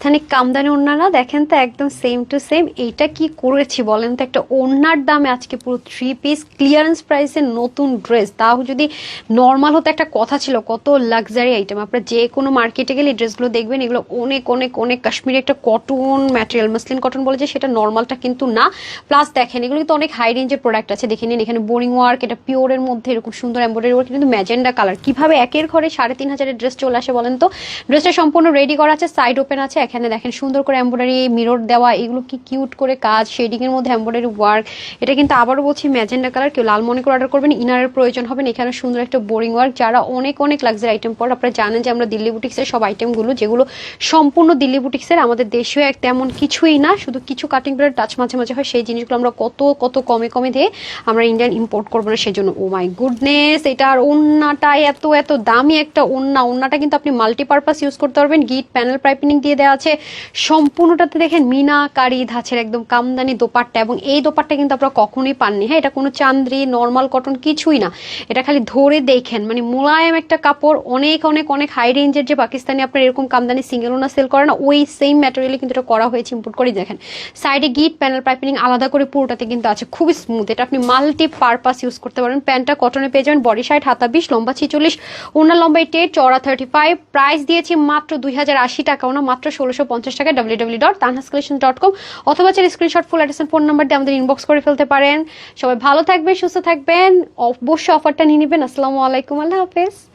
পাকিস্তানি কামদানি ওড়নারা দেখেন তো একদম সেম টু সেম এইটা কি করেছি বলেন তো? একটা ওড়নার দামে আজকে পুরো থ্রি পিস ক্লিয়ারেন্স প্রাইসের নতুন ড্রেস তাও যদি নর্মাল হতো একটা কথা ছিল, কত লাক্সারি আইটেম আপনারা যে কোনো মার্কেটে গেলে ড্রেসগুলো দেখবেন, এগুলো অনেক অনেক অনেক কাশ্মীরি একটা কটন ম্যাটেরিয়াল মাসলিন কটন বলে যে সেটা নর্মালটা কিন্তু না। প্লাস দেখেন, এগুলো কিন্তু অনেক হাই রেঞ্জের প্রোডাক্ট আছে। দেখে নিন, এখানে বোরিং ওয়ার্ক এটা পিওরের মধ্যে এরকম সুন্দর এম্ব্রয়ডারি ওয়ার্ক কিন্তু ম্যাজেন্ডা কালার কীভাবে একের ঘরে সাড়ে তিন হাজারের ড্রেস চলে আসে বলেন তো? ড্রেসটা সম্পূর্ণ রেডি করা আছে সাইড ওপেন আছে এখানে দেখেন, সুন্দর করে এম্ব্রয়ডারি মিরর দেওয়া, এগুলো কি কিউট করে কাজ শেডিং এর মধ্যে এম্ব্রয়ডারি ওয়ার্ক এটা কিন্তু আবারও বলছি ম্যাজেন্ডা কালার কেউ লাল মনে করে অর্ডার করবেন ইনারের প্রয়োজন হবে এখানে সুন্দর একটা বোরিং ওয়ার্ক যারা অনেক অনেক লাক্সারি আইটেম পর, আপনারা জানেন যে আমরা দিল্লি বুটিক্সের সব আইটেমগুলো যেগুলো সম্পূর্ণ দিল্লি বুটিক্সের আমাদের দেশেও এক তেমন কিছুই না, শুধু কিছু কাটিং করে টাচ মাঝে মাঝে হয়, সেই জিনিসগুলো আমরা কত কত কমে কমে দিয়ে আমরা ইন্ডিয়ান ইম্পোর্ট করব না সেই জন্য ও মাই গুডনেস এটার ওন্নাটা এত এত দামি একটা ওন্না। ওন্নাটা কিন্তু আপনি মাল্টিপারপাস ইউজ করতে পারবেন গিট প্যানেল পাইপিনিং দিয়ে দেওয়া আছে। সম্পূর্ণটাতে দেখেন মিনাকারি ধাঁচের একদম কামদানি দোপাট্টা এবং এই দোপাট্টা কিন্তু আপনারা কখনোই পাননি। হ্যাঁ এটা কোনো চান্দ্রি নর্মাল কটন কিছুই না। এটা খালি ধরে দেখেন মানে মোলায়েম একটা কাপড়, অনেক অনেক অনেক হাই রেঞ্জের যে পাকিস্তানি আপনার এরকম কামদানি সিঙ্গেল ওনা সেল করে না, ওই সেম ম্যাটেরিয়ালে কিন্তু এটা করা হয়েছে ইম্পোর্ট করে দেখেন। সাইডে গিট প্যানেল পাইপিনিং আলাদা করে পুরোটাতে কিন্তু আছে, খুবই স্মুথ এটা আপনি মাল্টি পারপাস ইউজ করতে পারেন। প্যান্টটা কটনে পেয়ে যাবেন বডি সাইড হাতা বিশ, লম্বা ছিচল্লিশ ওনার লম্বা এইটে চড়া থার্টি ফাইভ প্রাইস দিয়েছি মাত্র দুই হাজার আশি টাকা ওনা মাত্র ষোলোশো পঞ্চাশ টাকা W W dot Tanhas collection dot com অথবা চাইলে screenshot full address phone number আমাদের ইনবক্স করে ফেলতে পারেন। সবাই ভালো থাকবেন, সুস্থ থাকবেন। অবশ্যই অফারটা নিয়ে নেবেন। আসসালামু আলাইকুম। আল্লাহ হাফেজ।